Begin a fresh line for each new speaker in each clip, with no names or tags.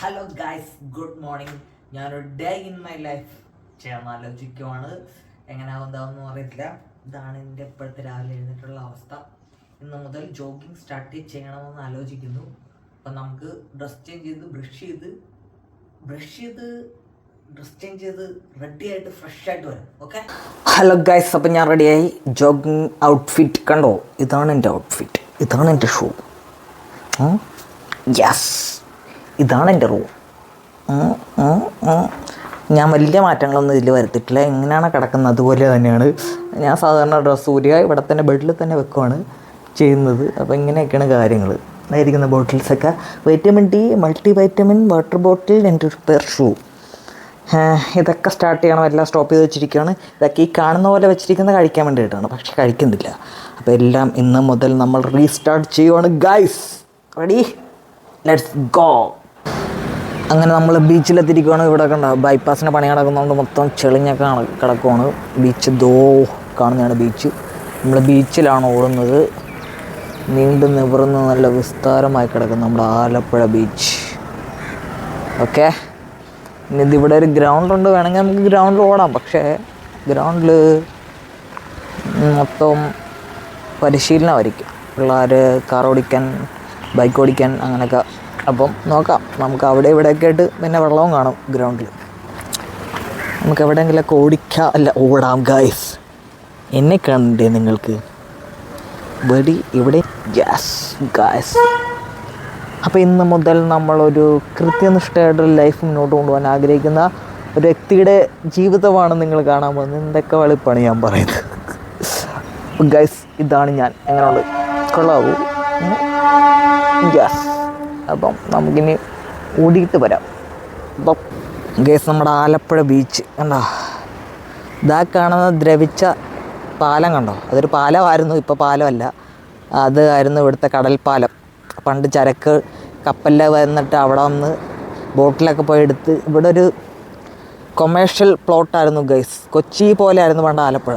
Hello guys good morning ഞാനൊരു day in my life ചെയ്യാൻ ആലോചിക്കുവാണ്. എങ്ങനെയാവുന്നതാവെന്ന് അറിയത്തില്ല. ഇതാണ് എന്റെ ഇപ്പോഴത്തെ രാവിലെ എഴുന്നേറ്റുള്ള അവസ്ഥ. ഇന്ന് മുതൽ ജോഗിങ് സ്റ്റാർട്ട് ചെയ്യണമെന്ന് ആലോചിക്കുന്നു. അപ്പം നമുക്ക് ഡ്രസ് ചേഞ്ച് ചെയ്ത് ബ്രഷ് ചെയ്ത് ബ്രഷ് ചെയ്ത് ഡ്രസ് ചേഞ്ച് ചെയ്ത് റെഡി ആയിട്ട് ഫ്രഷ് ആയിട്ട് വരാം. ഓക്കെ ഹലോ ഗായ്സ് അപ്പം ഞാൻ റെഡിയായി ജോഗിങ് ഔട്ട്ഫിറ്റ് കണ്ടോ? ഇതാണ് എന്റെ ഔട്ട്ഫിറ്റ് ഇതാണ് എന്റെ ഷൂ യെസ് ഇതാണ് എന്റെ റൂം. ഞാൻ വലിയ മാറ്റങ്ങളൊന്നും ഇതിൽ വരുത്തിയിട്ടില്ല. എങ്ങനെയാണ് കിടക്കുന്നത്? അതുപോലെ തന്നെയാണ്. ഞാൻ സാധാരണ ഡ്രസ്സ് ഊരിക ഇവിടെ തന്നെ ബെഡിൽ തന്നെ വെക്കുവാണ് ചെയ്യുന്നത്. അപ്പോൾ ഇങ്ങനെയൊക്കെയാണ് കാര്യങ്ങൾ ഇരിക്കുന്ന ബോട്ടിൽസൊക്കെ. Vitamin D multi vitamin water bottle എന്റെ ഒരു പെർ ഷൂ ഇതൊക്കെ സ്റ്റാർട്ട് ചെയ്യണം. എല്ലാം സ്റ്റോപ്പ് ചെയ്ത് വെച്ചിരിക്കുകയാണ് ഇതൊക്കെ ഈ കാണുന്ന പോലെ വെച്ചിരിക്കുന്നത് കഴിക്കാൻ വേണ്ടിയിട്ടാണ്. പക്ഷെ കഴിക്കുന്നില്ല. അപ്പോൾ എല്ലാം ഇന്ന് മുതൽ നമ്മൾ റീസ്റ്റാർട്ട് ചെയ്യുവാണ് ഗൈസ് റെഡി ലെറ്റ്സ് ഗോ അങ്ങനെ നമ്മൾ ബീച്ചിലെത്തിയിരിക്കുകയാണ് ഇവിടെ കണ്ട. ബൈപ്പാസിന്റെ പണി നടക്കുന്നതുകൊണ്ട് മൊത്തം ചെളിഞ്ഞൊക്കെ കിടക്കുവാണ്. ബീച്ച് ദോ കാണുന്നതാണ് ബീച്ച് നമ്മൾ ബീച്ചിലാണ് ഓടുന്നത്. നീണ്ടു നിവർന്ന് നല്ല വിസ്താരമായി കിടക്കുന്ന നമ്മുടെ ആലപ്പുഴ ബീച്ച് ഓക്കെ ഇനി ഇതിവിടെ ഒരു ഗ്രൗണ്ടുണ്ട് വേണമെങ്കിൽ നമുക്ക് ഗ്രൗണ്ടിൽ ഓടാം. പക്ഷേ ഗ്രൗണ്ടിൽ മൊത്തം പരിശീലനമായിരിക്കും. പിള്ളേർ കാർ ഓടിക്കാൻ ബൈക്ക് ഓടിക്കാൻ അങ്ങനെയൊക്കെ അപ്പം നോക്കാം. നമുക്ക് അവിടെ ഇവിടെയൊക്കെ ആയിട്ട് പിന്നെ വെള്ളവും കാണും ഗ്രൗണ്ടിൽ നമുക്ക് എവിടെയെങ്കിലുമൊക്കെ ഓടിക്കാം അല്ല ഓടാം ഗൈസ് എന്നെ കണ്ടേ നിങ്ങൾക്ക്. വെടി ഇവിടെ. ഗ്യാസ് ഗാസ് അപ്പോൾ ഇന്ന് മുതൽ നമ്മളൊരു കൃത്യനിഷ്ഠയായിട്ടൊരു ലൈഫ് മുന്നോട്ട് കൊണ്ടുപോകാൻ ആഗ്രഹിക്കുന്ന ഒരു വ്യക്തിയുടെ ജീവിതമാണ് നിങ്ങൾ കാണാൻ പോകുന്നത്. എന്തൊക്കെ വെളിപ്പാണ് ഞാൻ പറയുന്നത്? ഗൈസ് ഇതാണ് ഞാൻ. എങ്ങനെയുണ്ട്? കൊള്ളാവൂ? യെസ് അപ്പം നമുക്കിനി ഓടിയിട്ട് വരാം. അപ്പം ഗേസ് നമ്മുടെ ആലപ്പുഴ ബീച്ച് കണ്ടോ? ഇതാ കാണുന്ന ദ്രവിച്ച പാലം കണ്ടോ? അതൊരു പാലമായിരുന്നു ഇപ്പോൾ പാലമല്ല. അത് ആയിരുന്നു ഇവിടുത്തെ കടൽപ്പാലം. പണ്ട് ചരക്ക് കപ്പലിൽ വന്നിട്ട് അവിടെ വന്ന് ബോട്ടിലൊക്കെ പോയി എടുത്ത് ഇവിടെ ഒരു കൊമേഴ്ഷ്യൽ പ്ലോട്ടായിരുന്നു ഗൈസ് കൊച്ചി പോലെ ആയിരുന്നു പണ്ട് ആലപ്പുഴ.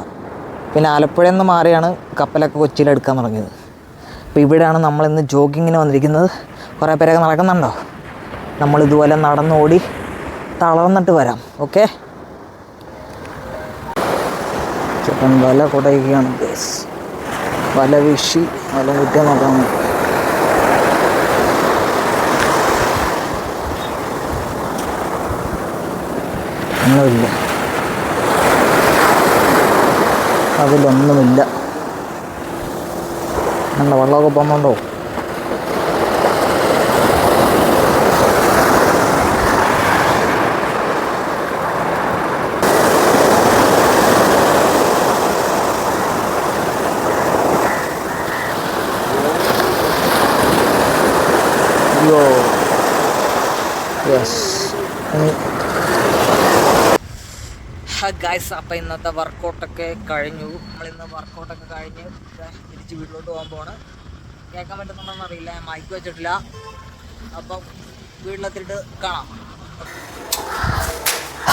പിന്നെ ആലപ്പുഴ നിന്ന് മാറിയാണ് കപ്പലൊക്കെ കൊച്ചിയിൽ എടുക്കാൻ തുടങ്ങിയത്. അപ്പോൾ ഇവിടെയാണ് നമ്മളിന്ന് ജോഗിങ്ങിന് വന്നിരിക്കുന്നത്. കുറേ പേരൊക്കെ നടക്കുന്നുണ്ടോ? നമ്മൾ ഇതുപോലെ നടന്നോടി തളർന്നിട്ട് വരാം. ഓക്കെ? ചേട്ടൻ വല കുടയുകയാണ് ഗേസ് വല വീശി വല കുറ്റ നോക്കാം. ഒന്നുമില്ല. അതിലൊന്നുമില്ല. നല്ല വെള്ളമൊക്കെ പോകുന്നുണ്ടോ അയ്യോ യെസ് ഗായ്സ് അപ്പം ഇന്നത്തെ വർക്കൗട്ടൊക്കെ കഴിഞ്ഞു. നമ്മളിന്ന് വർക്കൗട്ടൊക്കെ കഴിഞ്ഞ് തിരിച്ച് വീട്ടിലോട്ട് പോകാൻ പോവാണ്. കേൾക്കാൻ പറ്റുന്നുണ്ടോന്ന് അറിയില്ല മൈക്ക് വെച്ചിട്ടില്ല. അപ്പം വീട്ടിലെത്തിയിട്ട് കാണാം.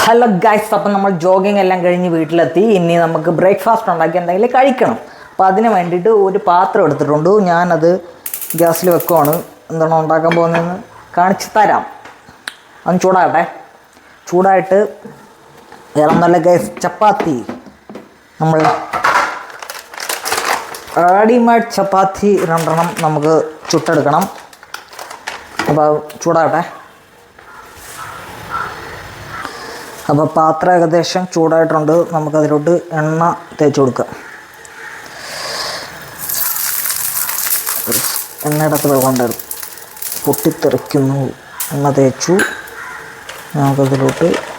ഹലോ ഗൈസ് അപ്പം നമ്മൾ ജോഗിങ് എല്ലാം കഴിഞ്ഞ് വീട്ടിലെത്തി. ഇനി നമുക്ക് ബ്രേക്ക്ഫാസ്റ്റ് ഉണ്ടാക്കി എന്തെങ്കിലും കഴിക്കണം. അപ്പോൾ അതിന് വേണ്ടിയിട്ട് ഒരു പാത്രം എടുത്തിട്ടുണ്ട്. ഞാനത് ഗ്യാസിൽ വെക്കുവാണ്. എന്താണ് ഉണ്ടാക്കാൻ പോകുന്നതെന്ന് കാണിച്ച് തരാം. അത് ചൂടാകട്ടെ. ചൂടായിട്ട് വേറെ നല്ല ഗൈസ് ചപ്പാത്തി. നമ്മൾ റെഡിമേഡ് ചപ്പാത്തി രണ്ടെണ്ണം നമുക്ക് ചുട്ടെടുക്കണം. അപ്പോൾ ചൂടാകട്ടെ. അപ്പോൾ പാത്രം ഏകദേശം ചൂടായിട്ടുണ്ട്. നമുക്കതിലോട്ട് എണ്ണ തേച്ച് കൊടുക്കാം. എണ്ണയുടെ അത്ര കൊണ്ടുവരും പൊട്ടിത്തെറിക്കുന്നു. എണ്ണ തേച്ചു. നമുക്കതിലോട്ട്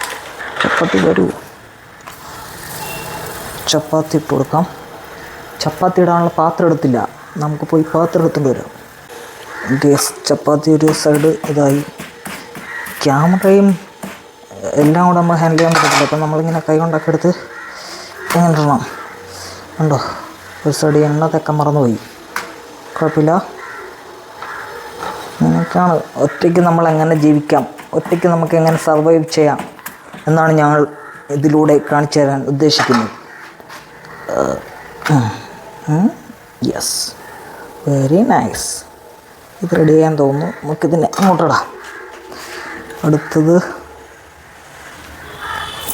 ചപ്പാത്തി വരൂ. ചപ്പാത്തി ഇട്ട് കൊടുക്കാം. ചപ്പാത്തി ഇടാനുള്ള പാത്രം എടുത്തില്ല. നമുക്ക് പോയി പാത്രം എടുത്തുകൊണ്ട് വരാം. ഗ്യാസ് ചപ്പാത്തി ഒരു സൈഡ് ഇതായി. ക്യാമറയും എല്ലാം കൂടെ നമ്മൾ ഹാൻഡിൽ ചെയ്യാൻ പറ്റത്തില്ല. അപ്പം നമ്മളിങ്ങനെ കൈ കൊണ്ടൊക്കെ എടുത്ത് എങ്ങനെ ഇടണം. ഉണ്ടോ ഒരു സൈഡ് എണ്ണ തെക്കം മറന്നുപോയി. കുഴപ്പമില്ല. അങ്ങനെയൊക്കെയാണ് ഒറ്റയ്ക്ക് നമ്മൾ എങ്ങനെ ജീവിക്കാം? ഒറ്റയ്ക്ക് നമുക്ക് എങ്ങനെ സർവൈവ് ചെയ്യാം? എന്നാണ് ഞങ്ങൾ ഇതിലൂടെ കാണിച്ചു തരാൻ ഉദ്ദേശിക്കുന്നത്. യെസ് വെരി നൈസ് ഇത് റെഡി ചെയ്യാൻ തോന്നുന്നു. നമുക്കിതിനെ അങ്ങോട്ടിടാം അടുത്തത്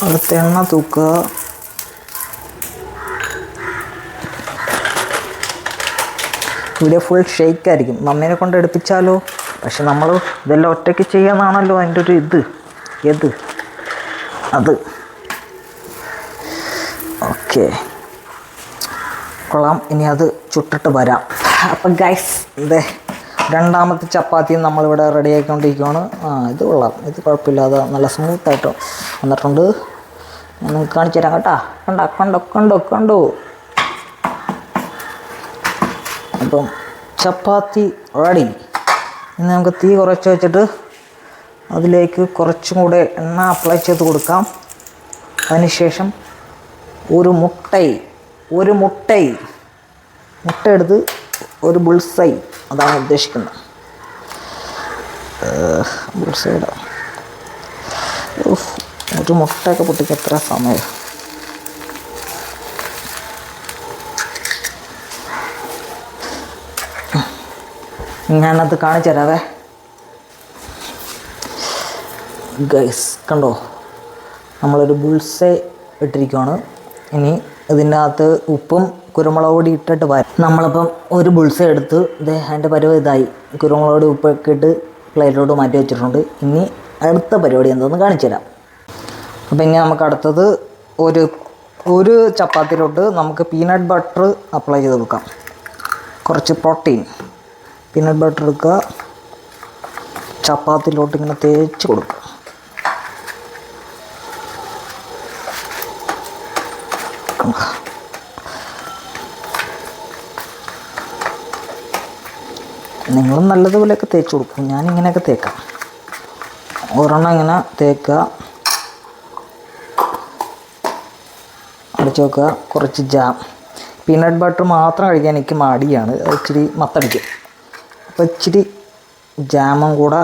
അടുത്ത എണ്ണ തൂക്കുക. ഇവിടെ ഫുൾ ഷെയ്ക്ക് ആയിരിക്കും. മമ്മീനെ കൊണ്ട് എടുപ്പിച്ചാലോ? പക്ഷെ നമ്മൾ ഇതെല്ലാം ഒറ്റയ്ക്ക് ചെയ്യാന്നാണല്ലോ അതിന്റെ ഒരു ഇത്. ഏത്? അത്. ഓക്കെ. കൊള്ളാം. ഇനി അത് ചുട്ടിട്ട് വരാം. അപ്പം ഗൈസ് ഇതേ രണ്ടാമത്തെ ചപ്പാത്തിയും നമ്മളിവിടെ റെഡി ആയിക്കൊണ്ടിരിക്കുകയാണ് ആ ഇത് കൊള്ളാം. ഇത് കുഴപ്പമില്ലാതെ നല്ല സ്മൂത്തായിട്ട് വന്നിട്ടുണ്ട്. ഞാൻ നിങ്ങൾക്ക് കാണിച്ചു തരാം കേട്ടാ. കണ്ടോ കണ്ടോ കണ്ടോ കണ്ടോ. അപ്പം ചപ്പാത്തി റെഡി ഇനി നമുക്ക് തീ കുറച്ച് വെച്ചിട്ട് അതിലേക്ക് കുറച്ചും കൂടെ എണ്ണ അപ്ലൈ ചെയ്ത് കൊടുക്കാം. അതിനുശേഷം ഒരു മുട്ടൈ ഒരു മുട്ടൈ മുട്ട എടുത്ത് ഒരു ബുൾസൈ അതാണ് ഉദ്ദേശിക്കുന്നത്. ബുൾസൈഡ് ഒരു മുട്ടയൊക്കെ പൊട്ടിക്ക് എത്ര സമയം? ഞാനത് കാണിച്ചു തരാവേ. ഗൈസ് കണ്ടോ? നമ്മളൊരു ബുൾസെ ഇട്ടിരിക്കുകയാണ് ഇനി ഇതിന്റെ അകത്ത് ഉപ്പും കുരുമുളക് പൊടി ഇട്ടിട്ട് വരും നമ്മളിപ്പം ഒരു ബുൾസ എടുത്ത് ഇത് അതിന്റെ പരുവം ഇതായി. കുരുമുളക് പൊടി ഉപ്പൊക്കെ ഇട്ട് പ്ലേറ്റിലോട്ട് മാറ്റി വെച്ചിട്ടുണ്ട്. ഇനി അടുത്ത പരിപാടി എന്താണെന്ന് കാണിച്ചു തരാം. അപ്പം ഇനി നമുക്ക് അടുത്തത് ഒരു ഒരു ചപ്പാത്തിയിലോട്ട് നമുക്ക് പീനട്ട് ബട്ടർ അപ്ലൈ ചെയ്ത് കൊടുക്കാം. കുറച്ച് പ്രോട്ടീൻ പീനട്ട് ബട്ടർ എടുക്കുക. ചപ്പാത്തിയിലോട്ട് ഇങ്ങനെ തേച്ച് കൊടുക്കുക. കണ്ടോ? നിങ്ങളും നല്ലതുപോലെയൊക്കെ തേച്ച് കൊടുക്കും. ഞാൻ ഇങ്ങനെയൊക്കെ തേക്കാം. ഒരെണ്ണം ഇങ്ങനെ തേക്കുക. അടിച്ചു വെക്കുക. കുറച്ച് ജാം പീനട്ട് ബട്ടർ മാത്രം കഴിക്കാൻ എനിക്ക് മടിയാണ്. ഇച്ചിരി മത്തടിക്കും. അപ്പോൾ ഇച്ചിരി ജാമും കൂടെ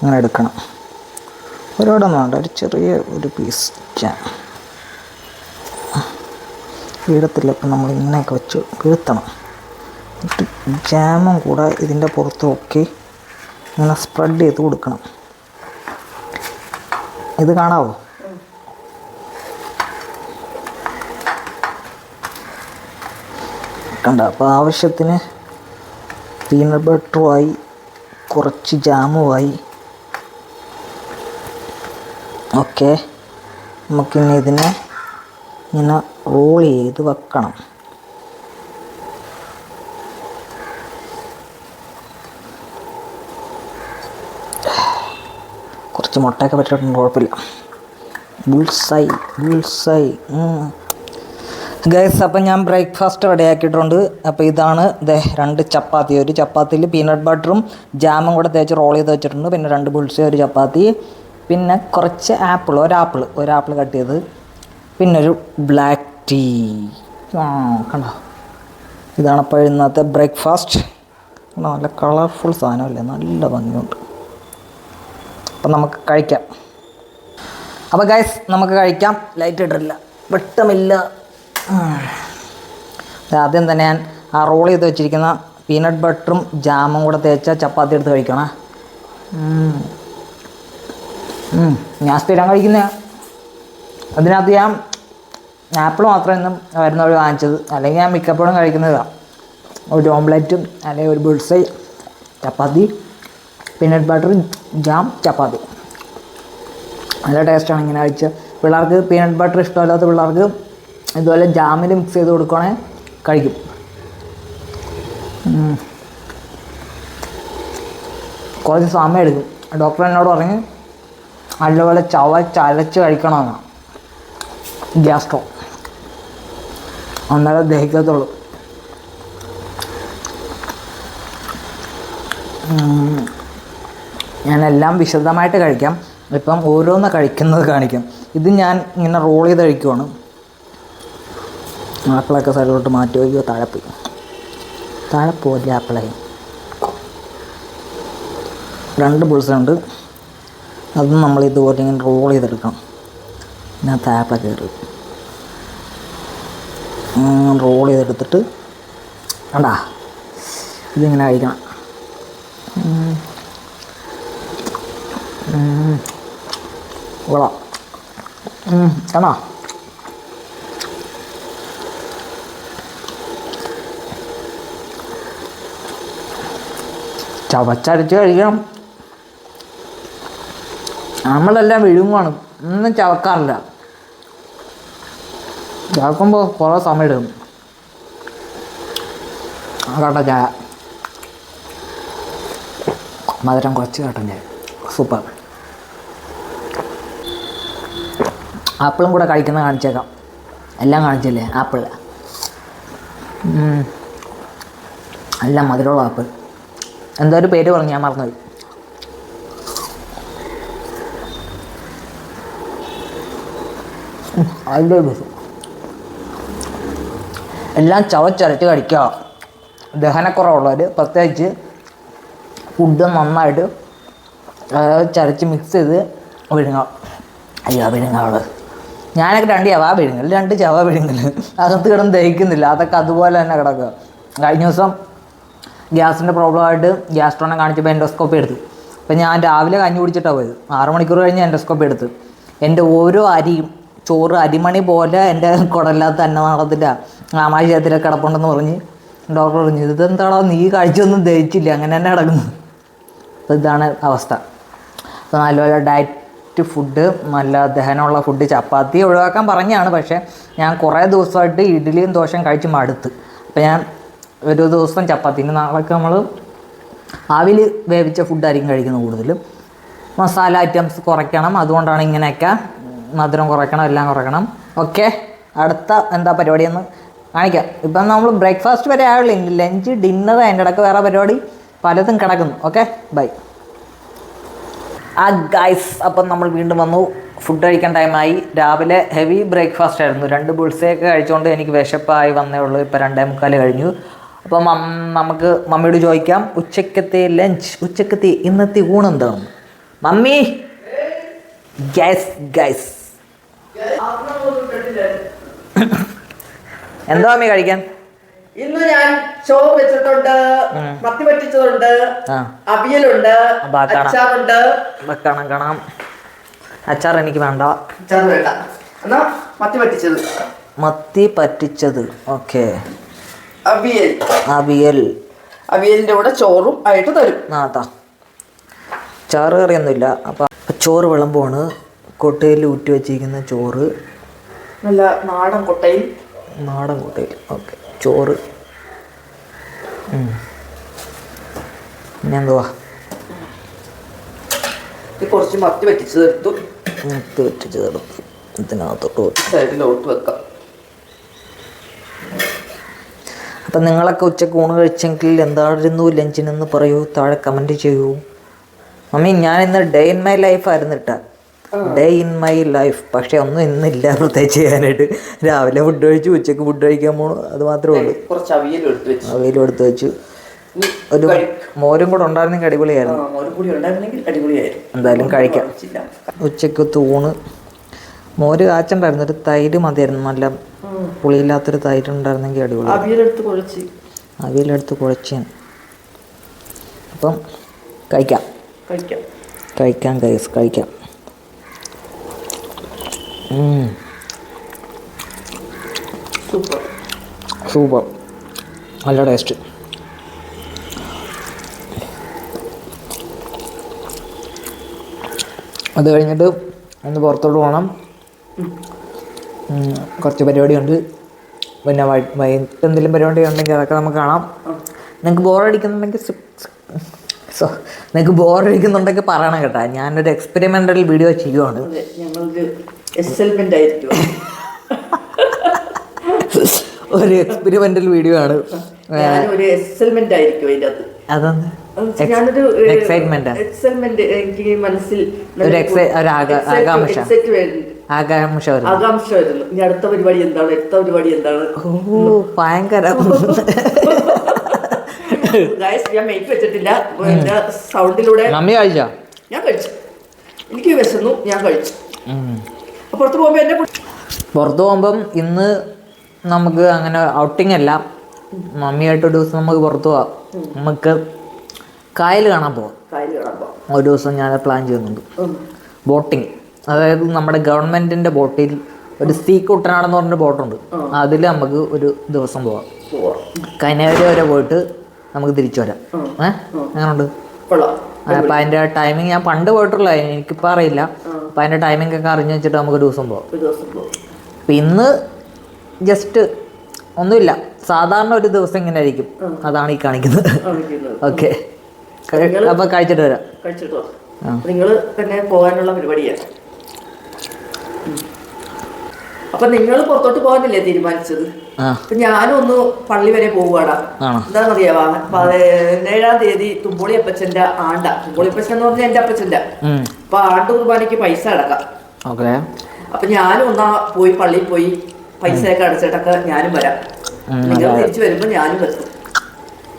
ഇങ്ങനെ എടുക്കണം. ഒരുപാടൊന്നും വേണ്ട. ഒരു ചെറിയ ഒരു പീസ് ജാം വീഴത്തില്ല ഇപ്പം നമ്മൾ ഇങ്ങനെയൊക്കെ വെച്ച് വീഴ്ത്തണം. എന്നിട്ട് ജാമും കൂടെ ഇതിന്റെ പുറത്തുമൊക്കെ ഇങ്ങനെ സ്പ്രെഡ് ചെയ്ത് കൊടുക്കണം. ഇത് കാണാവോ? കണ്ട? അപ്പോൾ ആവശ്യത്തിന് പീനട്ട് ബട്ടറുമായി കുറച്ച് ജാമുമായി ഓക്കെ. നമുക്കിനി ഇതിനെ ഇങ്ങനെ റോൾ ചെയ്ത് വെക്കണം. കുറച്ച് മുട്ടയൊക്കെ പറ്റിയിട്ടുണ്ട് കുഴപ്പമില്ല. ബുൾസൈ ബുൾസൈ ഗൈസ് അപ്പം ഞാൻ ബ്രേക്ക്ഫാസ്റ്റ് റെഡി ആക്കിയിട്ടുണ്ട് അപ്പോൾ ഇതാണ് ദേ രണ്ട് ചപ്പാത്തി. ഒരു ചപ്പാത്തിയിൽ പീനട്ട് ബട്ടറും ജാമും കൂടെ തേച്ച് റോൾ ചെയ്ത് വെച്ചിട്ടുണ്ട്. പിന്നെ രണ്ട് ബുൾസൈ ഒരു ചപ്പാത്തി. പിന്നെ കുറച്ച് ആപ്പിൾ ഒരാപ്പിൾ ഒരാപ്പിൾ കട്ട് ചെയ്ത്. പിന്നെ ഒരു ബ്ലാക്ക് ടീ. കണ്ടോ? ഇതാണ് അപ്പോൾ ഇന്നത്തെ ബ്രേക്ക്ഫാസ്റ്റ്. കണ്ടോ നല്ല കളർഫുൾ സാധനമല്ലേ? നല്ല ഭംഗിയുണ്ട്. അപ്പം നമുക്ക് കഴിക്കാം. അപ്പോൾ ഗൈസ് നമുക്ക് കഴിക്കാം. ലൈറ്റ് ഇടില്ല വെട്ടമില്ല. ആദ്യം തന്നെ ഞാൻ ആ റോൾ ചെയ്ത് വെച്ചിരിക്കുന്ന പീനട്ട് ബട്ടറും ജാമും കൂടെ തേച്ച ചപ്പാത്തി എടുത്ത് കഴിക്കണേ. ഞാൻ സ്ഥിരം കഴിക്കുന്ന അതിനകത്ത് ഞാൻ ആപ്പിൾ മാത്രം ഇന്നും വരുന്ന വാങ്ങിച്ചത് അല്ലെങ്കിൽ ഞാൻ മിക്കപ്പോഴും കഴിക്കുന്നതാണ് ഒരു ഓംലെറ്റും അല്ലെങ്കിൽ ഒരു bullseye chapati peanut butter jam chapati. നല്ല ടേസ്റ്റാണ് ഇങ്ങനെ കഴിച്ച. പിള്ളേർക്ക് പീനട്ട് ബട്ടർ ഇഷ്ടമല്ലാത്ത പിള്ളേർക്ക് ഇതുപോലെ ജാമിൽ മിക്സ് ചെയ്ത് കൊടുക്കുകയാണെങ്കിൽ കഴിക്കും. കുറച്ച് സമയം എടുക്കും. ഡോക്ടർ എന്നോട് പറഞ്ഞ് നല്ലപോലെ ചവ ചലച്ച് കഴിക്കണമെന്നാണ് ഗ്യാസ്ട്രോ. അന്നേരം ദഹിക്കത്തുള്ളൂ. ഞാനെല്ലാം വിശദമായിട്ട് കഴിക്കാം. ഇപ്പം ഓരോന്ന് കഴിക്കുന്നത് കാണിക്കാം. ഇത് ഞാൻ ഇങ്ങനെ റോൾ ചെയ്ത് കഴിക്കുവാണ്. ആപ്പിളൊക്കെ സൈഡിലോട്ട് മാറ്റി വയ്ക്കുക താഴെ പോയി. താഴെ പോകില്ല ആപ്പിളായി രണ്ട് പുളിസുണ്ട് അതും നമ്മൾ ഇതുപോലെ ഇങ്ങനെ റോൾ ചെയ്തെടുക്കണം. ഇതിനകത്ത് ആപ്പിളൊക്കെ കയറി റോൾ ചെയ്തെടുത്തിട്ട് കണ്ടാ? ഇതിങ്ങനെ കഴിക്കണം കൊള്ളാം. ചവച്ചരച്ച് കഴിക്കണം. നമ്മളെല്ലാം വിഴുങ്ങുവാണ്. ഒന്നും ചവക്കാറില്ല. ചവക്കുമ്പോൾ കുറേ സമയം എടുക്കും കട്ട ചായ മധുരം കുറച്ച് കട്ടൻ ചായ സൂപ്പർ. ആപ്പിളും കൂടെ കഴിക്കുന്ന കാണിച്ചേക്കാം. എല്ലാം കാണിച്ചില്ലേ? ആപ്പിൾ. എല്ലാം മധുരമുള്ള ആപ്പിൾ. എന്തോ ഒരു പേര് പറഞ്ഞു ഞാൻ മറന്നുപോയി. അതിന്റെ ബസ് എല്ലാം ചവച്ചരച്ച് കഴിക്കുക ദഹനക്കുറവുള്ളവർ പ്രത്യേകിച്ച് ഫുഡ് നന്നായിട്ട് ചരച്ച് മിക്സ് ചെയ്ത് വിഴുങ്ങ. അയ്യോ വിഴുങ്ങാൾ ഞാനൊക്കെ രണ്ട് ചവാ വിഴുങ്ങൽ രണ്ട് ചവ വിഴുങ്ങൽ. അകത്ത് കിടന്ന് ദഹിക്കുന്നില്ല അതൊക്കെ അതുപോലെ തന്നെ കിടക്കുക. കഴിഞ്ഞ ദിവസം ഗ്യാസിന്റെ പ്രോബ്ലമായിട്ട് ഗ്യാസ്ട്രോണെ കാണിച്ചപ്പോൾ എൻഡോസ്കോപ്പി എടുത്തു. അപ്പം ഞാൻ രാവിലെ കഞ്ഞി കുടിച്ചിട്ടാണ് പോയത്. ആറ് മണിക്കൂർ കഴിഞ്ഞ് എൻഡോസ്കോപ്പി എടുത്തു. എന്റെ ഓരോ അരിയും ചോറ് അരിമണി പോലെ എന്റെ കുടലിനകത്ത് അന്നനാളത്തില്ല ആമാശയത്തിലൊക്കെ കിടപ്പുണ്ടെന്ന് പറഞ്ഞ് ഡോക്ടർ പറഞ്ഞു ഇതെന്താണോ നീ കഴിച്ചൊന്നും ദഹിച്ചില്ല? അങ്ങനെ തന്നെ കിടക്കുന്നു. അപ്പോൾ ഇതാണ് അവസ്ഥ. അപ്പോൾ നല്ലപോലെ ഡയറ്റ് ഫുഡ് നല്ല ദഹനമുള്ള ഫുഡ് ചപ്പാത്തി ഒഴിവാക്കാൻ പറഞ്ഞാണ് പക്ഷേ ഞാൻ കുറേ ദിവസമായിട്ട് ഇഡ്ഡലിയും ദോശയും കഴിച്ച് മടുത്ത്. അപ്പോൾ ഞാൻ ഒരു ദിവസം ചപ്പാത്തി ഇനി നാളൊക്കെ നമ്മൾ ആവിൽ വേവിച്ച ഫുഡായിരിക്കും കഴിക്കുന്നത് കൂടുതലും. മസാല ഐറ്റംസ് കുറയ്ക്കണം അതുകൊണ്ടാണ് ഇങ്ങനെയൊക്കെ മധുരം കുറയ്ക്കണം എല്ലാം കുറയ്ക്കണം. ഓക്കെ അടുത്ത എന്താ പരിപാടിയെന്ന് കാണിക്കാം. ഇപ്പം നമ്മൾ ബ്രേക്ക്ഫാസ്റ്റ് വരെ ആയുള്ളൂ. ലഞ്ച് ഡിന്നർ അതിന്റെ ഇടയ്ക്ക് വേറെ പരിപാടി പലതും കിടക്കുന്നു. ഓക്കെ ബൈ ആ ഗൈസ് അപ്പം നമ്മൾ വീണ്ടും വന്നു. ഫുഡ് കഴിക്കാൻ ടൈമായി രാവിലെ ഹെവി ബ്രേക്ക്ഫാസ്റ്റ് ആയിരുന്നു. രണ്ട് ബുൾസയൊക്കെ കഴിച്ചുകൊണ്ട് എനിക്ക് വിശപ്പായി വന്നേ ഉള്ളൂ. ഇപ്പം രണ്ടേ മുക്കാൽ കഴിഞ്ഞു. അപ്പം നമുക്ക് മമ്മിയോട് ചോദിക്കാം. ഉച്ചക്കത്തെ ലഞ്ച് ഉച്ചക്കത്തെ ഇന്നത്തെ ഊണെന്താണ് മമ്മി! ഗൈസ് ഗൈസ് എന്താ അമ്മ കഴിക്കാൻ?
ഇന്ന് ഞാൻ ചോറ് വെച്ചിട്ടുണ്ട് മത്തി പറ്റിച്ചതുണ്ട്
ആ.
അവിയലുണ്ട്
ആ.
അച്ചാറുണ്ട്.
കാണാം കാണാം. അച്ചാർ എനിക്ക് വേണ്ട.
അച്ചാർ വേണ്ട. എന്നാ മത്തി പറ്റിച്ചത്.
മത്തി പറ്റിച്ചത്. ഓക്കെ.
അവിയൽ.
അവിയൽ.
അവിയലിന്റെ കൂടെ ചോറും ആയിട്ട് തരും.
നാട്ടാ ചാറ് കറിയൊന്നുമില്ല. അപ്പം ചോറ് വിളമ്പുവാണ്. കൊട്ടയിൽ ഊറ്റി വെച്ചിരിക്കുന്ന ചോറ്.
നല്ല നാടൻ കൊട്ടയിൽ.
നാടൻ കൊട്ടയിൽ. ഓക്കെ. ചോറ്. പിന്നെ എന്തുവാ?
കുറച്ച് മത്തി പറ്റിച്ചത് തീർത്തു
മത്തി വെച്ച് തീർത്തു ഇതിനകത്തോട്ട്.
സൈഡിലോട്ട് വെക്കാം.
അപ്പം നിങ്ങളൊക്കെ ഉച്ചയ്ക്ക് ഊണ് കഴിച്ചെങ്കിൽ എന്തായിരുന്നു ലഞ്ചിനെന്ന് പറയൂ. താഴെ കമന്റ് ചെയ്യൂ. മമ്മി ഞാൻ ഇന്ന് ഡേ ഇൻ മൈ ലൈഫ് ആയിരുന്നു ഇട്ട ഡേ ഇൻ മൈ ലൈഫ് പക്ഷെ ഒന്നും ഇന്നില്ല പ്രത്യേകിച്ച് ചെയ്യാനായിട്ട്. രാവിലെ ഫുഡ് കഴിച്ചു ഉച്ചയ്ക്ക് ഫുഡ് കഴിക്കാൻ പോണു. അത് മാത്രമേ ഉള്ളൂ.
കുറച്ച് അവിയൽ എടുത്ത് വെച്ചു.
അവയിലും എടുത്ത് വെച്ചു. ഒരു മോരും കൂടെ ഉണ്ടായിരുന്നെങ്കിൽ അടിപൊളിയായിരുന്നു. എന്തായാലും കഴിക്കാം.
ഉച്ചയ്ക്ക്
ഉച്ചയ്ക്ക് തൂണ്. മോര് കാച്ചുണ്ടായിരുന്നു. ഒരു തൈര് മതിയായിരുന്നു. നല്ല പുളിയില്ലാത്തൊരു തൈര് ഉണ്ടായിരുന്നെങ്കിൽ അടിപൊളി
അവിയലെടുത്ത് കുഴച്ച്.
അവിയലെടുത്ത് അപ്പം കഴിക്കാം.
കഴിക്കാം.
കഴിക്കാം കൈസ് കഴിക്കാം.
സൂപ്പർ.
സൂപ്പർ. നല്ല ടേസ്റ്റ്. അത് കഴിഞ്ഞിട്ട് ഒന്ന് പുറത്തോട്ട് പോകണം. കുറച്ച് പരിപാടിയുണ്ട്. പിന്നെ വൈകിട്ട് എന്തെങ്കിലും പരിപാടി ഉണ്ടെങ്കിൽ അതൊക്കെ നമുക്ക് കാണാം. നിങ്ങൾക്ക് ബോറടിക്കുന്നുണ്ടെങ്കിൽ സോ നിങ്ങൾക്ക് ബോറടിക്കുന്നുണ്ടെങ്കിൽ പറയണം കേട്ടോ. ഞാനൊരു എക്സ്പെരിമെന്റൽ വീഡിയോ ചെയ്യുവാണ്.
എക്സൽമെന്റ് ആയിരിക്കും
ഒരു എക്സ്പെരിമെന്റൽ വീഡിയോ ആണ്.
ഒരു എക്സൽമെന്റ് ആയിരിക്കും അതിന്റെ അത്
അതെന്ത്
ഞാനൊരു
എക്സൈറ്റ്മെന്റ്
എക്സൈറ്റ്മെന്റ് എനിക്ക് മനസ്സിൽ
ഒരു ഒരു ആക- ആകാംക്ഷ. ആകാംക്ഷ
ആകാംക്ഷ വരുന്നു. ഇനി അടുത്ത പരിപാടി എന്താണ്? അടുത്ത പരിപാടി എന്താണ്?
ഓ ഭയങ്കര.
ഞാൻ മേക്ക് വെച്ചിട്ടില്ല. സൗണ്ടിലൂടെ ഞാൻ കഴിച്ചു. എനിക്ക് വിശന്നു ഞാൻ കഴിച്ചു. അപ്പുറത്ത് പോകുമ്പോൾ എന്നെ
പുറത്ത് പോകുമ്പം ഇന്ന് നമുക്ക് അങ്ങനെ ഔട്ടിംഗ് അല്ല. മമ്മിയായിട്ട് ഒരു ദിവസം നമുക്ക് പുറത്ത് പോവാം. നമുക്ക് കായൽ കാണാൻ പോവാം. ഒരു ദിവസം ഞാൻ പ്ലാൻ ചെയ്യുന്നുണ്ട്. ബോട്ടിങ്. അതായത് നമ്മുടെ ഗവൺമെന്റിന്റെ ബോട്ടിൽ ഒരു സീ കുട്ടനാടെന്ന് പറഞ്ഞൊരു ബോട്ടുണ്ട് അതിൽ നമുക്ക് ഒരു ദിവസം പോവാം.
പോവാം.
കന്യാകുമാരി വരെ പോയിട്ട് നമുക്ക് തിരിച്ചു വരാം. ഏഹ്? അങ്ങനെയുണ്ട്
കൊള്ളാം.
അപ്പം അതിന്റെ ടൈമിങ് ഞാൻ പണ്ട് പോയിട്ടുള്ള എനിക്കിപ്പോൾ അറിയില്ല. അപ്പം അതിന്റെ ടൈമിംഗ് ഒക്കെ അറിഞ്ഞു വെച്ചിട്ട് നമുക്ക് ഒരു ദിവസം
പോകും
അപ്പം ഇന്ന് ജസ്റ്റ് ഒന്നുമില്ല. സാധാരണ ഒരു ദിവസം ഇങ്ങനെ ആയിരിക്കും. അതാണ് ഈ കാണിക്കുന്നത്. ഓക്കെ അപ്പൊ കഴിച്ചിട്ട് വരാം.
നിങ്ങൾ തന്നെ പോകാനുള്ള പരിപാടിയാണ്. അപ്പൊ നിങ്ങൾ പുറത്തോട്ട് പോകാനല്ലേ തീരുമാനിച്ചത്? അപ്പൊ ഞാനും ഒന്ന് പള്ളി വരെ പോവുകയാടാ
എന്താ
എന്താണെന്നറിയാവാ? പതിനേഴാം തീയതി തുമ്പോളി അപ്പച്ചന്റെ ആണ്ട. തുമ്പോളി അപ്പച്ചൻ എന്ന് പറഞ്ഞാൽ എന്റെ അപ്പച്ചന്റെ. അപ്പൊ ആണ്ട് കുർബാനയ്ക്ക് പൈസ അടക്കാം. അപ്പൊ ഞാനും ഒന്നാ പോയി പള്ളിയിൽ പോയി പൈസ ഒക്കെ അടച്ചിട്ടൊക്കെ ഞാനും വരാം. നിങ്ങൾ തിരിച്ചു വരുമ്പോ ഞാനും വരും.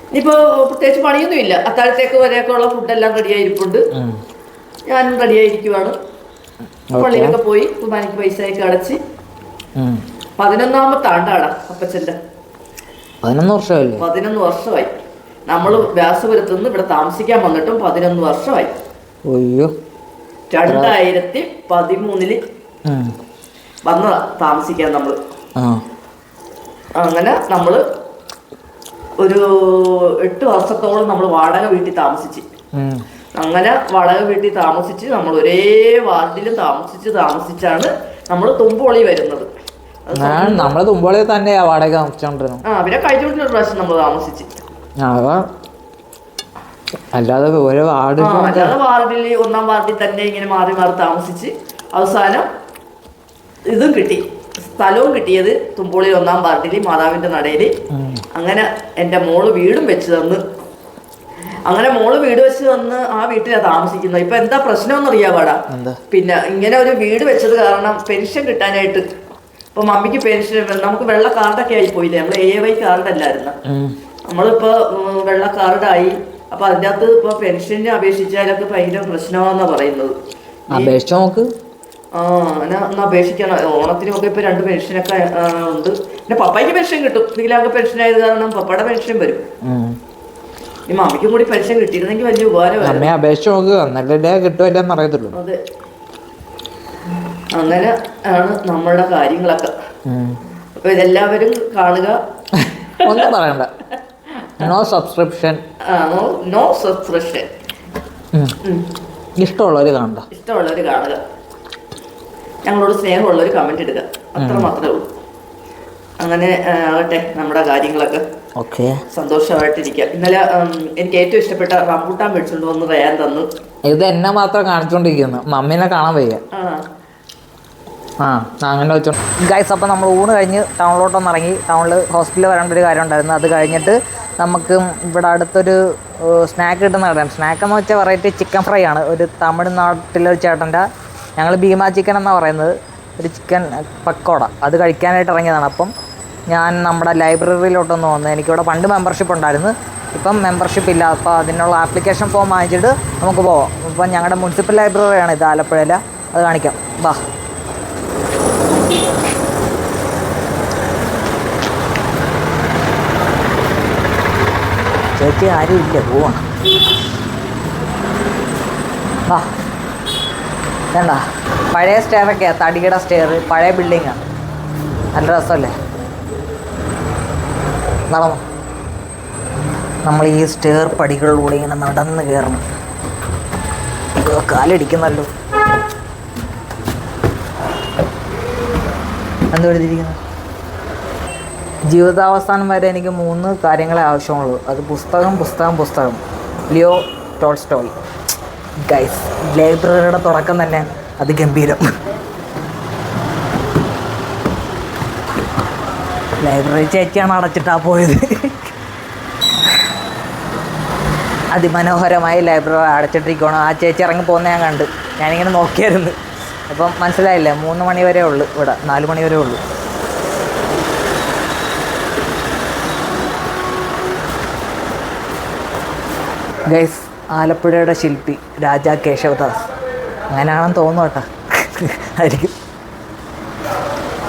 ഇനിയിപ്പോ പ്രത്യേകിച്ച് പണിയൊന്നും ഇല്ല. അത്താഴത്തേക്ക് വരെയൊക്കെ ഉള്ള ഫുഡെല്ലാം റെഡിയായി ഇരിപ്പുണ്ട്
ഉം.
ഞാനും റെഡിയായിരിക്കുവാണ് പള്ളിയിലൊക്കെ പോയി കുർബാനയ്ക്ക് പൈസയൊക്കെ അടച്ച്. പതിനൊന്നാമത്തെ ആണ്ടാണ് അപ്പച്ചന്റെ
പതിനൊന്ന് വർഷമല്ലേ
പതിനൊന്ന് വർഷമായി. നമ്മൾ വ്യാസപുരത്ത് നിന്ന് ഇവിടെ താമസിക്കാൻ വന്നിട്ടും പതിനൊന്ന് വർഷമായി.
അയ്യോ.
രണ്ടായിരത്തി പതിമൂന്നിൽ
വന്ന
വന്നതാ താമസിക്കാൻ നമ്മൾ അങ്ങനെ നമ്മൾ ഒരു എട്ട് വർഷത്തോളം നമ്മൾ വാടക വീട്ടിൽ താമസിച്ച്. അങ്ങനെ വാടക വീട്ടിൽ താമസിച്ച് നമ്മൾ ഒരേ വാർഡിൽ താമസിച്ച് താമസിച്ചാണ് നമ്മൾ തുമ്പോളി വരുന്നത്.
നമ്മളെ തുമ്പോളെ തന്നെയാ വാടക താമസിച്ചോണ്ടിരുന്നു
ആ പിന്നെ പ്രാവശ്യം നമ്മൾ താമസിച്ച്.
അതാ. അല്ലാതെ ഓരോ വാർഡ്
അല്ലാതെ വാർഡിൽ ഒന്നാം വാർഡിൽ തന്നെ ഇങ്ങനെ മാറി മാറി താമസിച്ച് അവസാനം ഇതും കിട്ടി. സ്ഥലവും കിട്ടിയത് തുമ്പോളിൽ ഒന്നാം വാർഡിൽ മാതാവിന്റെ നടയിൽ അങ്ങനെ എന്റെ മോൾ വീടും വെച്ച് തന്ന്. അങ്ങനെ മോൾ വീട് വെച്ച് തന്ന് ആ വീട്ടിലാണ് താമസിക്കുന്നത്. ഇപ്പൊ എന്താ പ്രശ്നം
എന്നറിയാവാടാ
പിന്നെ ഇങ്ങനെ ഒരു വീട് വെച്ചത് കാരണം പെൻഷൻ കിട്ടാനായിട്ട് ഇപ്പൊ മമ്മിക്ക് പെൻഷൻ നമുക്ക് വെള്ള കാർഡൊക്കെ ആയി പോയില്ലേ? നമ്മൾ എ വൈ കാർഡ്
അല്ലായിരുന്നു.
നമ്മളിപ്പോ വെള്ള കാർഡായി അപ്പൊ അതിന്റെ അകത്ത് ഇപ്പൊ പെൻഷന് അപേക്ഷിച്ചാലൊക്കെ ഭയങ്കര പ്രശ്നമാണെന്നാ പറയുന്നത്.
അപേക്ഷിച്ച് നോക്ക്
ആ എന്നാ ഒന്ന് അപേക്ഷിക്കണം. ഓണത്തിനൊക്കെ ഇപ്പൊ രണ്ട് പെൻഷനൊക്കെ ഉണ്ട്. പിന്നെ പപ്പായ്ക്ക് പെൻഷൻ കിട്ടും. വികലാംഗ പെൻഷൻ ആയത് കാരണം പപ്പയുടെ പെൻഷൻ വരും. ഈ മമ്മിക്കും കൂടി പെൻഷൻ കിട്ടിയിരുന്നെങ്കിൽ വലിയ ഉപകാരമായിരുന്നു.
അപേക്ഷ നോക്ക്. എന്നല്ലേ കിട്ടുമല്ലെന്ന് അറിയത്തുള്ളൂ.
അതെ. അങ്ങനെ ആണ് നമ്മളുടെ കാര്യങ്ങളൊക്കെ. അപ്പൊ ഇതെല്ലാവരും കാണുക.
ഒന്നും പറയണ്ട. നോ സബ്സ്ക്രിപ്ഷൻ
നോ സബ്സ്ക്രിപ്ഷൻ
ഇഷ്ടമുള്ളവർ കാണുക
ഇഷ്ടമുള്ളവർ കാണുക. ഞങ്ങളോട് സ്നേഹമുള്ളവർ കമന്റ് ഇടുക. അത്ര മാത്രമേ ഉള്ളൂ. അങ്ങനെ ആകട്ടെ നമ്മുടെ കാര്യങ്ങളൊക്കെ.
ഓക്കെ.
സന്തോഷമായിട്ടിരിക്കുക ഇന്നലെ എനിക്ക് ഏറ്റവും ഇഷ്ടപ്പെട്ട റംബൂട്ടാൻ മേടിച്ചുകൊണ്ട് വന്ന് റയാൻ തന്നു.
ഇത് എന്നെ മാത്രം കാണിച്ചോണ്ടിരിക്കുന്നു. മമ്മീനെ കാണാൻ വയ്യ.
ആ
അങ്ങനെ വെച്ചോ. ഗൈസ് അപ്പോൾ നമ്മൾ ഊണ് കഴിഞ്ഞ് ടൗണിലോട്ടൊന്ന് ഇറങ്ങി. ടൗണിൽ ഹോസ്പിറ്റലിൽ വരേണ്ട ഒരു കാര്യം ഉണ്ടായിരുന്നു അത് കഴിഞ്ഞിട്ട് നമുക്ക് ഇവിടെ അടുത്തൊരു സ്നാക്ക് കിട്ടുന്ന കടയാണ്. സ്നാക്ക് എന്ന് വെച്ചാൽ വെറൈറ്റി ചിക്കൻ ഫ്രൈ ആണ്. ഒരു തമിഴ്നാട്ടിലെ ഒരു ചേട്ടന്റെ ഞങ്ങൾ ഭീമ ചിക്കൻ എന്നാണ് പറയുന്നത്. ഒരു ചിക്കൻ പക്കോട. അത് കഴിക്കാനായിട്ട് ഇറങ്ങിയതാണ്. അപ്പം ഞാൻ നമ്മുടെ ലൈബ്രറിയിലോട്ടൊന്ന് വന്നു എനിക്കിവിടെ പണ്ട് മെമ്പർഷിപ്പ് ഉണ്ടായിരുന്നു. ഇപ്പം മെമ്പർഷിപ്പ് ഇല്ല. അപ്പോൾ അതിനുള്ള ആപ്ലിക്കേഷൻ ഫോം വാങ്ങിച്ചിട്ട് നമുക്ക് പോവാം. ഇപ്പം ഞങ്ങളുടെ മുനിസിപ്പൽ ലൈബ്രറിയാണ് ഇത് ആലപ്പുഴയിൽ അത് കാണിക്കാം. വാ. ചേച്ചി ആരും ഇല്ല പോവാണ് ആ വേണ്ട. പഴയ സ്റ്റെയറൊക്കെയാണ് തടിയുടെ സ്റ്റെയർ പഴയ ബിൽഡിങ്ങാണ് നല്ല രസമല്ലേ? നടന്നു. നമ്മൾ ഈ സ്റ്റെയർ പടികളിലൂടെ ഇങ്ങനെ നടന്ന് കയറണം കാലടിക്കുന്നല്ലോ. എന്തോ എഴുതിയിരിക്കുന്നത് ജീവിതാവസാനം വരെ എനിക്ക് മൂന്ന് കാര്യങ്ങളെ ആവശ്യമുള്ളൂ. അത് പുസ്തകം പുസ്തകം പുസ്തകം. Leo Tolstoy. ഗൈസ് ലൈബ്രറിയുടെ തുടക്കം തന്നെ അത് ഗംഭീരം ലൈബ്രറി ചേച്ചിയാണ് അടച്ചിട്ടാ പോയത്. അതിമനോഹരമായി ലൈബ്രറി അടച്ചിട്ടിരിക്കണം ആ ചേച്ചി ഇറങ്ങി പോകുന്ന ഞാൻ കണ്ട്. ഞാനിങ്ങനെ നോക്കിയായിരുന്നു. അപ്പം മനസ്സിലായില്ലേ? മൂന്ന് മണി വരെ ഉള്ളു ഇവിടെ. നാല് മണി വരെ ഉള്ളു. ഗൈസ് ആലപ്പുഴയുടെ ശില്പി രാജാ കേശവദാസ്. അങ്ങനെയാണെന്ന് തോന്നുന്നു കേട്ടോ. ആയിരിക്കും.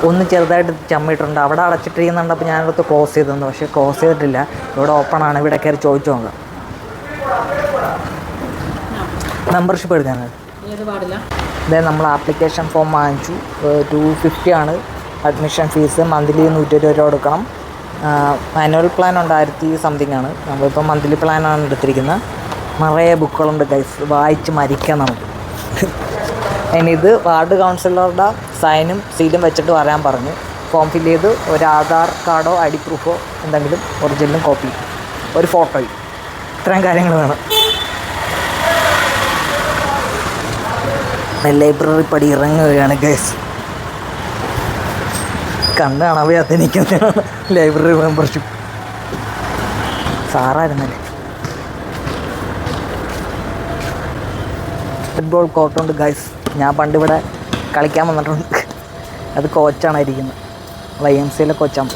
ഒന്ന് ചെറുതായിട്ട് ചമ്മിയിട്ടുണ്ട്. അവിടെ അടച്ചിട്ടിരിക്കുന്നുണ്ട് അപ്പോൾ ഞാനടുത്ത് ക്ലോസ് ചെയ്തിരുന്നു. പക്ഷെ ക്ലോസ് ചെയ്തിട്ടില്ല. ഇവിടെ ഓപ്പൺ ആണ്. ഇവിടെ കയറി ചോദിച്ചു നോക്കാം. മെമ്പർഷിപ്പ് എടുക്കാനാണ് അതായത് നമ്മൾ ആപ്ലിക്കേഷൻ ഫോം വാങ്ങിച്ചു. ടു ഫിഫ്റ്റി ആണ്. അഡ്മിഷൻ ഫീസ് മന്ത്ലി നൂറ്റി ഇരുപത് രൂപ കൊടുക്കണം. ആനുവൽ പ്ലാൻ ഉണ്ട് ആയിരത്തി സംതിങ് ആണ്. നമ്മളിപ്പോൾ മന്ത്ലി പ്ലാനാണ് എടുത്തിരിക്കുന്നത് നിറയെ ബുക്കുകളുണ്ട് ഗൈസ് വായിച്ച് മരിക്കാം നമുക്ക് ഇനിയിത് വാർഡ് കൗൺസിലറുടെ സൈനും സീലും വെച്ചിട്ട് വരാൻ പറഞ്ഞു. ഫോം ഫില്ല് ചെയ്ത് ഒരു ആധാർ കാർഡോ ഐ ഡി പ്രൂഫോ എന്തെങ്കിലും ഒറിജിനലും കോപ്പി ഒരു ഫോട്ടോയും ഇത്രയും കാര്യങ്ങൾ വേണം. ലൈബ്രറി പടി ഇറങ്ങുകയാണ് ഗൈസ് കണ്ണ് കാണാൻ വയ്യാത്ത ലൈബ്രറി മെമ്പർഷിപ്പ് സാറായിരുന്നല്ലേ ഫുട്ബോൾ കോർട്ടുണ്ട് ഗൈസ് ഞാൻ പണ്ട് ഇവിടെ കളിക്കാൻ വന്നിട്ടുണ്ട്. അത് കോച്ചാണ് ഇരിക്കുന്നത് വൈ എം സിയിലെ കോച്ചാണ്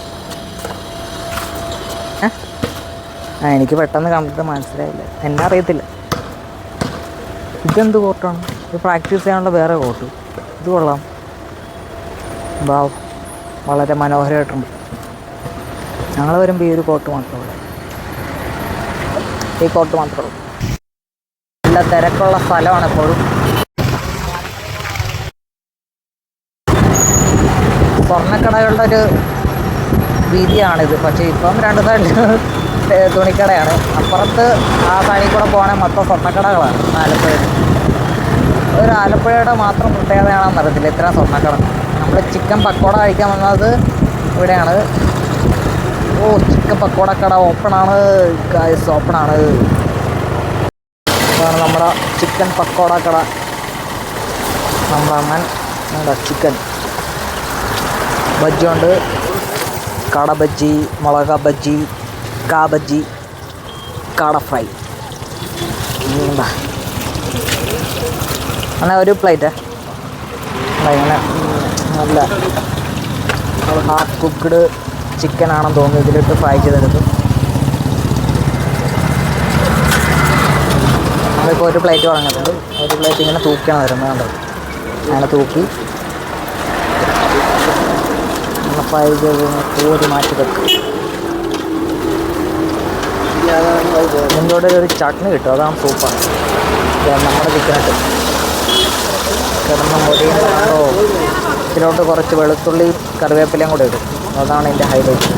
ആ എനിക്ക് പെട്ടെന്ന് കണ്ടിട്ട് മനസ്സിലായില്ല. എന്നെ അറിയത്തില്ല. ഇതെന്ത് കോർട്ടാണ് ഇത് പ്രാക്ടീസ് ചെയ്യാനുള്ള വേറെ കോർട്ട് ഇത് കൊള്ളാം. ബാവ് വളരെ മനോഹരമായിട്ടുണ്ട്. ഞങ്ങൾ വരുമ്പോൾ ഈ ഒരു കോട്ട് മാത്രമേ ഉള്ളൂ. ഈ കോട്ട് മാത്രമേ ഉള്ളൂ. നല്ല തിരക്കുള്ള സ്ഥലമാണ് എപ്പോഴും സ്വർണക്കടകളുടെ ഒരു വീതിയാണിത്. പക്ഷേ ഇപ്പം രണ്ട് സൈഡിൽ തുണിക്കടയാണ്. അപ്പുറത്ത് ആ സൈഡിൽ കൂടെ പോകണേ മൊത്തം സ്വർണക്കടകളാണ്. ആലപ്പുഴയിൽ ഒരു ആലപ്പുഴയുടെ മാത്രം പ്രത്യേകതയാണെന്നറിയത്തില്ല ഇത്ര സ്വർണക്കട. നമ്മൾ ചിക്കൻ പക്കോട കഴിക്കാൻ വന്നത് ഇവിടെയാണ്. ഓ ചിക്കൻ പക്കോട കട ഓപ്പണാണ്. ഗായ്സ് ഓപ്പണാണ്. അതാണ് നമ്മുടെ ചിക്കൻ പക്കോട കട. നമ്മുടെ അമ്മൻ നമ്മുടെ ചിക്കൻ. ബജ്ജി ഉണ്ട്. കട ബജ്ജി മുളക ബജ്ജി കാ ബജ്ജി കാട ഫ്രൈ. എന്താ? അങ്ങനെ ഒരു പ്ലേറ്റ്. ഇങ്ങനെ നല്ല ഹാഫ് കുക്ക്ഡ് ചിക്കൻ ആണെന്ന് തോന്നുന്നു. ഇതിലിട്ട് ഫ്രൈ ചെയ്തെടുത്തു. നമ്മളിപ്പോൾ ഒരു പ്ലേറ്റ് വാങ്ങിയിട്ടുണ്ട് ഒരു പ്ലേറ്റ് ഇങ്ങനെ തൂക്കിയാണ് വരുന്നത് കണ്ടത് അങ്ങനെ തൂക്കി. ഫ്രൈ ചെയ്ത് കോരി മാറ്റി വെക്കും. ഇതിന്റെ ഒരു ചട്നി കിട്ടും. അതാണ് സൂപ്പാണ് നമ്മുടെ ചിക്കനിട്ട് കിടന്ന് ഓ ഇതിലോട്ട് കുറച്ച് വെളുത്തുള്ളി കറിവേപ്പിലയും കൂടെ ഇടും. അതാണ് എന്റെ ഹൈലൈറ്റ്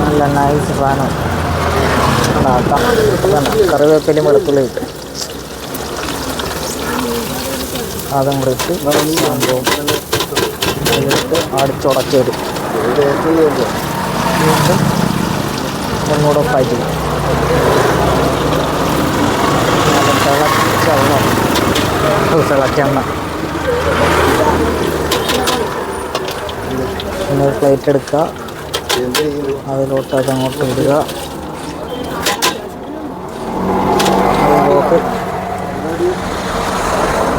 നല്ല നൈസ് സാധനം. കറിവേപ്പിലയും വെളുത്തുള്ളി ഇട്ട്. അതും കൂടി ഇട്ട് സംഭവം അടിച്ചുടച്ച് വരും. വീണ്ടും ഒന്നുകൂടെ ഫ്രൈ ചെയ്യും നല്ല തിളച്ച വെള്ളം പിന്നെ ഒരു പ്ലേറ്റ് എടുക്കുക. അതിലോട്ട് അത് അങ്ങോട്ട് ഇടുക.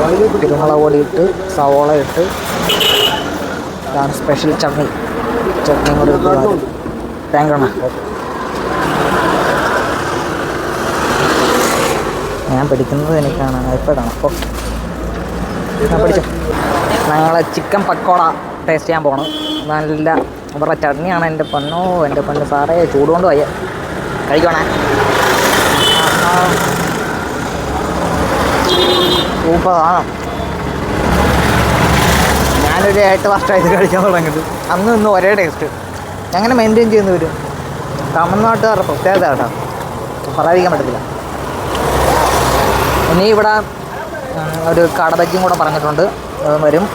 അതിലോട്ട് കുരുമുളക് പൊടി ഇട്ട് സവോള ഇട്ട് ഇതാണ് സ്പെഷ്യൽ ചട്നി. ചട്നി കൂടി ഞാൻ പിടിക്കുന്നത് എനിക്കാണ്. അപ്പോൾ ഞാൻ പിടിച്ചു ഞങ്ങൾ ചിക്കൻ പക്കോട ടേസ്റ്റ് ചെയ്യാൻ പോകണം നല്ല അവരുടെ ചട്നിയാണ് എന്റെ പൊന്നോ എന്റെ പൊന്ന് സാറേ ചൂടുകൊണ്ട് വയ്യ കഴിക്കണേ. സൂപ്പറാണ്. ഞാനൊരു എട്ട് വർഷമായി ഇത് കഴിക്കാൻ തുടങ്ങിയത്. അന്ന് ഇന്ന് ഒരേ ടേസ്റ്റ് അങ്ങനെ മെയിന്റെയിൻ ചെയ്യുന്ന വരും തമിഴ്നാട്ടുകാരുടെ പ്രത്യേകത കേട്ടോ. പറയാതിരിക്കാൻ പറ്റത്തില്ല. ഇനി ഇവിടെ ഒരു കടബജ്ജിയും കൂടെ പറഞ്ഞിട്ടുണ്ട്. അത് വരും.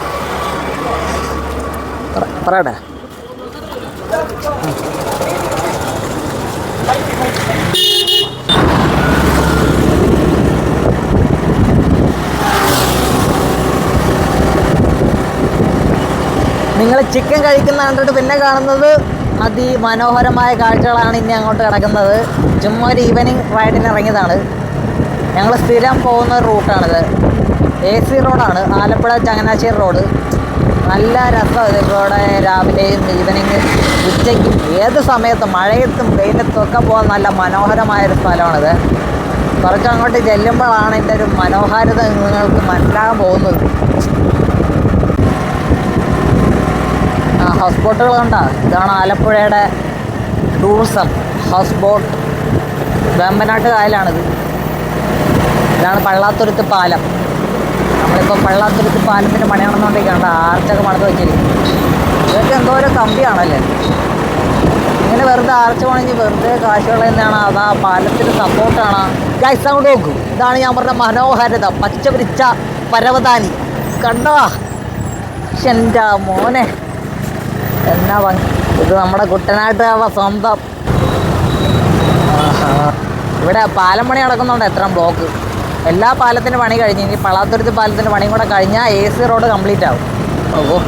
പറ- പറയട്ടെ നിങ്ങൾ ചിക്കൻ കഴിക്കുന്ന കണ്ടിട്ട് പിന്നെ കാണുന്നത് അതിമനോഹരമായ കാഴ്ചകളാണ് ഇനി അങ്ങോട്ട് കിടക്കുന്നത്. ചുമ്മാ ഒരു ഈവനിങ് റൈഡിന് ഇറങ്ങിയതാണ്. ഞങ്ങൾ സ്ഥിരം പോകുന്ന റൂട്ടാണിത് എ സി റോഡാണ്. ആലപ്പുഴ ചങ്ങനാശ്ശേരി റോഡ്. നല്ല രസമാണ് ഇതിലൂടെ രാവിലെയും ഈവനിങ് ഉച്ചയ്ക്കും ഏത് സമയത്തും മഴയത്തും വെയിലത്തും ഒക്കെ പോകാൻ നല്ല മനോഹരമായൊരു സ്ഥലമാണിത്. കുറച്ച് അങ്ങോട്ട് ചെല്ലുമ്പോഴാണ് ഇതിന്റെ ഒരു മനോഹാരിത നിങ്ങൾക്ക് മനസ്സിലാകാൻ പോകുന്നത്. ആ ഹൗസ് ബോട്ടുകൾ കണ്ട? ഇതാണ് ആലപ്പുഴയുടെ ടൂറിസം ഹൗസ് ബോട്ട് വേമ്പനാട്ട് കായലാണിത്. ഇതാണ് പള്ളാത്തുരുത്ത് പാലം. നമ്മളിപ്പോൾ പള്ളാത്തുരുത്ത് പാലത്തിന്റെ പണിയാണെന്നുണ്ടെങ്കിൽ ആർച്ചൊക്കെ മണത്ത് വെച്ചിരിക്കും ഇതൊക്കെ എന്തോ ഒരു കമ്പിയാണല്ലേ? ഇങ്ങനെ വെറുതെ ആർച്ച പണിഞ്ഞ് വെറുതെ കാശ് കളയുന്നതാണ്. അതാ പാലത്തിന് സപ്പോർട്ടാണ്. ഗൈസ് അങ്ങോട്ട് നോക്കൂ. ഇതാണ് ഞാൻ പറഞ്ഞ മനോഹാരിത. പച്ച പിരിച്ച പരവതാനി. കണ്ടോ? എന്റെ മോനെ എന്നാ ഭംഗി. ഇത് നമ്മുടെ കുട്ടനാട്ടുകാരുടെ സ്വന്തം. ഇവിടെ പാലം പണി നടക്കുന്നുണ്ട്. എത്ര ബ്ലോക്ക്? എല്ലാ പാലത്തിന്റെ പണി കഴിഞ്ഞ് ഇനി പളാത്തുരുത്ത് പാലത്തിന്റെ പണിയും കൂടെ കഴിഞ്ഞാൽ എ സി റോഡ് കംപ്ലീറ്റ് ആവും. ഓ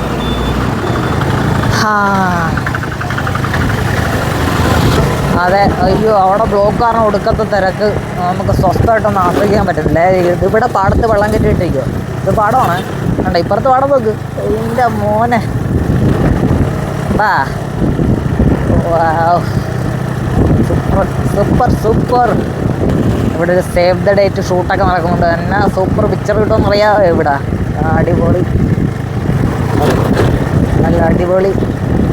അതെ അയ്യോ അവിടെ ബ്ലോക്ക് കാരണം ഒടുക്കത്തെ തിരക്ക്. നമുക്ക് സ്വസ്ഥമായിട്ടൊന്നും ആസ്വദിക്കാൻ പറ്റുന്നില്ല ഇവിടെ പാടത്ത് വെള്ളം കെട്ടിയിട്ടിരിക്കുമോ ഇത് പാടമാണ്? കണ്ട ഇപ്പുറത്ത് പാടം നോക്ക്. എന്റെ മോനെ. വാ. Super super. ഇവിടെ ഒരു സേവ് ദ ഡേറ്റ് ഷൂട്ടൊക്കെ നടക്കുന്നുണ്ട്. തന്നെ സൂപ്പർ പിക്ചർ കിട്ടുമെന്ന് അറിയാമോ ഇവിടെ? അടിപൊളി. നല്ല അടിപൊളി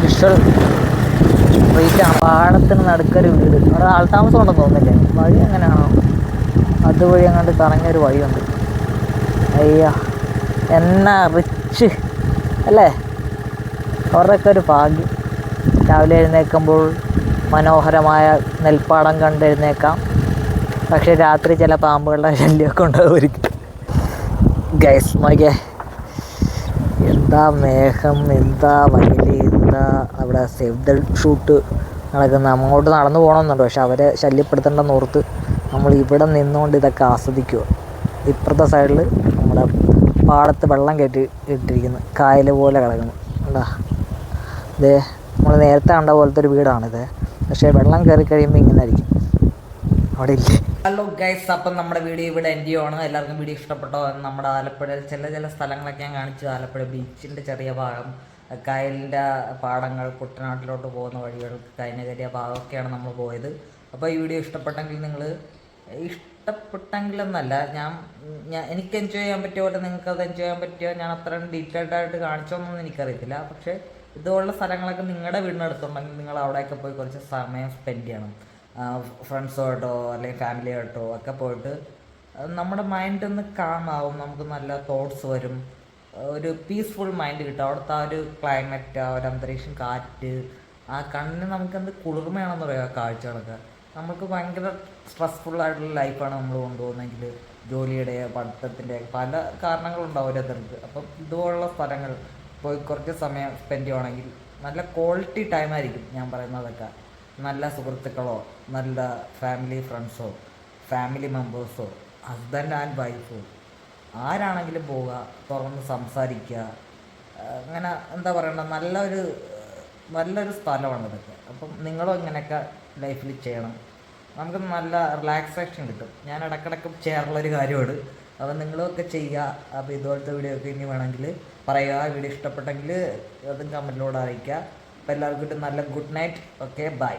വിഷ്വൽ സ്ട്രീറ്റാണ് പാടത്തിന് നടുക്കൊരു വീട്. അവിടെ ആൾതാമസം ഉണ്ടെന്ന് തോന്നുന്നില്ലേ? വഴി എങ്ങനെയാണോ? അതുവഴി അങ്ങോട്ട് കറങ്ങിയൊരു വഴിയുണ്ട്. അയ്യ. എന്നാ റിച്ച് അല്ലേ? അവരുടെയൊക്കെ ഒരു ഭാഗ്യം. രാവിലെ എഴുന്നേൽക്കുമ്പോൾ മനോഹരമായ നെൽപ്പാടം കണ്ട് എഴുന്നേക്കാം പക്ഷേ രാത്രി ചില പാമ്പുകളുടെ ശല്യമൊക്കെ ഉണ്ടാവുമായിരിക്കും. ഗൈസ് നോക്കിയേ. എന്താ മേഘം എന്താ വയൽ എന്താ അവിടെ സേവ് ദ ഷൂട്ട് നടക്കുന്ന അങ്ങോട്ട് നടന്നു പോകണമെന്നുണ്ട് പക്ഷെ അവരെ ശല്യപ്പെടുത്തേണ്ടെന്ന് ഓർത്ത് നമ്മൾ ഇവിടെ നിന്നുകൊണ്ട് ഇതൊക്കെ ആസ്വദിക്കുക ഇപ്പുറത്തെ സൈഡിൽ നമ്മുടെ പാടത്ത് വെള്ളം കയറ്റി ഇട്ടിരിക്കുന്നു. കായൽ പോലെ കിടക്കുന്നു. എന്താ ഇതേ നമ്മൾ നേരത്തെ കണ്ട പോലത്തെ ഒരു വീടാണിത്. പക്ഷേ വെള്ളം കയറി കഴിയുമ്പോൾ ഇങ്ങനെ ആയിരിക്കും. അവിടെ ഹലോ ഗൈസ് അപ്പം നമ്മുടെ വീഡിയോ ഇവിടെ എന്റെ ആണ് എല്ലാവർക്കും വീഡിയോ ഇഷ്ടപ്പെട്ടോ? നമ്മുടെ ആലപ്പുഴയിൽ ചില ചില സ്ഥലങ്ങളൊക്കെ ഞാൻ കാണിച്ചു. ആലപ്പുഴ ബീച്ചിന്റെ ചെറിയ ഭാഗം കായലിന്റെ പാടങ്ങൾ കുട്ടനാട്ടിലോട്ട് പോകുന്ന വഴികൾ കൈനകരിയ ഭാഗമൊക്കെയാണ് നമ്മൾ പോയത്. അപ്പോൾ ഈ വീഡിയോ ഇഷ്ടപ്പെട്ടെങ്കിൽ നിങ്ങൾ ഇഷ്ടപ്പെട്ടെങ്കിലെന്നല്ല ഞാൻ ഞാൻ എനിക്ക് എൻജോയ് ചെയ്യാൻ പറ്റിയ പോലെ നിങ്ങൾക്ക് അത് എൻജോയ് ചെയ്യാൻ പറ്റിയോ ഞാൻ അത്രയും ഡീറ്റെയിൽഡ് ആയിട്ട് കാണിച്ചോന്നൊന്നും എനിക്കറിയത്തില്ല. പക്ഷേ ഇതുപോലുള്ള സ്ഥലങ്ങളൊക്കെ നിങ്ങളുടെ വീടിനടുത്തുണ്ടെങ്കിൽ നിങ്ങൾ അവിടെയൊക്കെ പോയി കുറച്ച് സമയം സ്പെൻഡ് ചെയ്യണം. ഫ്രണ്ട്സുമായിട്ടോ അല്ലെങ്കിൽ ഫാമിലിയായിട്ടോ ഒക്കെ പോയിട്ട് നമ്മുടെ മൈൻഡ് ഒന്ന് കാം ആവും നമുക്ക് നല്ല തോട്ട്സ് വരും. ഒരു പീസ്ഫുൾ മൈൻഡ് കിട്ടും. അവിടുത്തെ ആ ഒരു ക്ലൈമറ്റ് ആ ഒരു അന്തരീക്ഷം കാറ്റ് ആ കണ്ണിന് നമുക്കെന്ത് കുളിർമയാണെന്ന് പറയുക ആ കാഴ്ചകളൊക്കെ. നമുക്ക് ഭയങ്കര സ്ട്രെസ്ഫുൾ ആയിട്ടുള്ള ലൈഫാണ് നമ്മൾ കൊണ്ടുപോകുന്നതെങ്കിൽ ജോലിയുടെ പഠിത്തത്തിന്റെ പല കാരണങ്ങളുണ്ടാവും ഓരോരുത്തർക്ക് അപ്പം ഇതുപോലുള്ള സ്ഥലങ്ങൾ പോയി കുറച്ച് സമയം സ്പെൻഡ് ചെയ്യുവാണെങ്കിൽ നല്ല ക്വാളിറ്റി ടൈം ആയിരിക്കും ഞാൻ പറയുന്നതൊക്കെ. നല്ല സുഹൃത്തുക്കളോ നല്ല ഫാമിലി ഫ്രണ്ട്സോ ഫാമിലി മെമ്പേഴ്സോ ഹസ്ബൻഡ് ആൻഡ് വൈഫോ ആരാണെങ്കിലും പോവുക തുറന്ന് സംസാരിക്കുക അങ്ങനെ എന്താ പറയണ്ട നല്ലൊരു നല്ലൊരു സ്ഥലമാണ് ഇതൊക്കെ. അപ്പം നിങ്ങളും ഇങ്ങനെയൊക്കെ ലൈഫിൽ ചെയ്യണം. നമുക്ക് നല്ല റിലാക്സേഷൻ കിട്ടും. ഞാൻ ഇടക്കിടക്ക് ചെയ്യാറുള്ളൊരു കാര്യമാണ്. അപ്പം നിങ്ങളൊക്കെ ചെയ്യുക. അപ്പോൾ ഇതുപോലത്തെ വീഡിയോ ഒക്കെ ഇനി വേണമെങ്കിൽ പറയുക. വീഡിയോ ഇഷ്ടപ്പെട്ടെങ്കിൽ അതും കമന്റിലൂടെ അറിയിക്കുക. അപ്പോൾ എല്ലാവർക്കും നല്ല ഗുഡ് നൈറ്റ് ഓക്കെ ബൈ